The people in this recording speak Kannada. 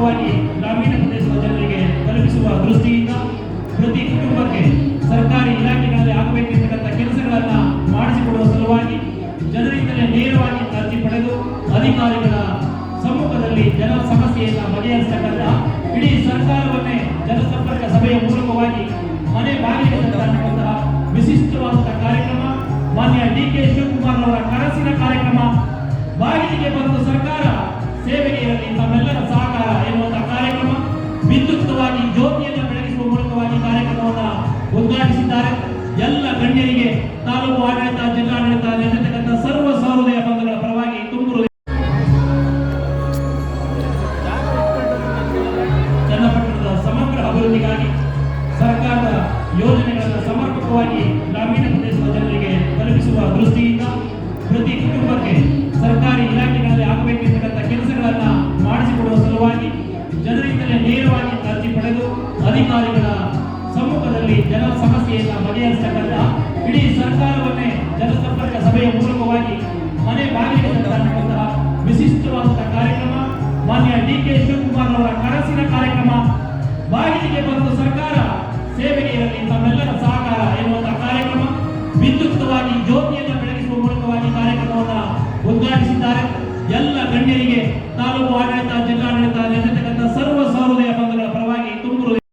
ಸಮರ್ಪಕವಾಗಿ ಗ್ರಾಮೀಣ ಪ್ರದೇಶದ ಜನರಿಗೆ ತಲುಪಿಸುವ ದೃಷ್ಟಿಯಿಂದ ಪ್ರತಿ ಕುಟುಂಬಕ್ಕೆ ಸರ್ಕಾರಿ ಇಲಾಖೆಗಳಲ್ಲಿ ಆಗಬೇಕಿರ್ತಕ್ಕಂಥ ಕೆಲಸಗಳನ್ನು ಮಾಡಿಸಿಕೊಡುವ ಸಲುವಾಗಿ ಜನರಿಂದಲೇ ನೇರವಾಗಿ ಅರ್ಜಿ ಪಡೆದು ಅಧಿಕಾರಿಗಳ ಸಮ್ಮುಖದಲ್ಲಿ ಜನರ ಸಮಸ್ಯೆಯನ್ನು ಬಗೆಹರಿಸತಕ್ಕಂಥ ಇಡೀ ಸರ್ಕಾರವನ್ನೇ ಜನಸಂಪರ್ಕ ಸಭೆಯ ಮೂಲಕವಾಗಿ ಮನೆ ಬಾಗಿಲಿಗೆ ವಿಶಿಷ್ಟವಾದಂತಹ ಕಾರ್ಯಕ್ರಮ. ಮಾನ್ಯ ಡಿ ಕೆ ಶಿವಕುಮಾರ್ ಅವರ ಕನಸಿನ ಕಾರ್ಯಕ್ರಮ. ಎಲ್ಲ ಗಣ್ಯರಿಗೆ ತಾಲೂಕು ಆಡಳಿತ, ಜಿಲ್ಲಾಡಳಿತ ನಡೆಸತಕ್ಕಂಥ ಸರ್ವ ಸಹೃದಯ ಬಂಧುಗಳ ಪರವಾಗಿ ತುಮಕೂರು ಚನ್ನಪಟ್ಟಣದ ಸಮಗ್ರ ಅಭಿವೃದ್ಧಿಗಾಗಿ ಸರ್ಕಾರದ ಯೋಜನೆಗಳನ್ನು ಸಮರ್ಪಕವಾಗಿ ಗ್ರಾಮೀಣ ಪ್ರದೇಶದ ಜನರಿಗೆ ತಲುಪಿಸುವ ದೃಷ್ಟಿಯಿಂದ ಪ್ರತಿ ಕುಟುಂಬಕ್ಕೆ ಸರ್ಕಾರಿ ಇಲಾಖೆಗಳಲ್ಲಿ ಆಗಬೇಕಿರ್ತಕ್ಕಂಥ ಕೆಲಸಗಳನ್ನ ಮಾಡಿಸಿಕೊಡುವ ಸಲುವಾಗಿ ಜನರಿಂದಲೇ ನೇರವಾಗಿ ಅರ್ಜಿ ಪಡೆದು ಅಧಿಕಾರಿಗಳ ಸಮ್ಮುಖದಲ್ಲಿ ಜನರ ಸಮಸ್ಯೆಯನ್ನು ಬಗೆಹರಿಸತಕ್ಕಂಥ ಇಡೀ ಸರ್ಕಾರವನ್ನೇ ಜನಸಂಪರ್ಕ ಸಭೆಯ ಮೂಲಕವಾಗಿ ಮನೆ ಬಾಗಿಲಿಗೆ ತರ್ತಕ್ಕಂತಹ ವಿಶಿಷ್ಟವಾದಂತಹ ಕಾರ್ಯಕ್ರಮ, ಮಾನ್ಯ ಡಿ ಕೆ ಶಿವಕುಮಾರ್ ಅವರ ಕನಸಿನ ಕಾರ್ಯಕ್ರಮ, ಬಾಗಿಲಿಗೆ ಬಂದು ಸರ್ಕಾರ ಸೇವೆಗೆ ಇರಲಿ, ತಮ್ಮೆಲ್ಲರ ಸಹಕಾರ ಎನ್ನುವಂತಹ ಕಾರ್ಯಕ್ರಮ, ವಿದ್ಯುಕ್ತವಾಗಿ ಜ್ಯೋತಿಯನ್ನು ಬೆಳಗಿಸುವ ಮೂಲಕವಾಗಿ ಕಾರ್ಯಕ್ರಮವನ್ನು ಉದ್ಘಾಟಿಸಿದ್ದಾರೆ. ಎಲ್ಲ ಗಣ್ಯರಿಗೆ ತಾಲೂಕು ಆಡಳಿತ ಜಿಲ್ಲಾಡಳಿತ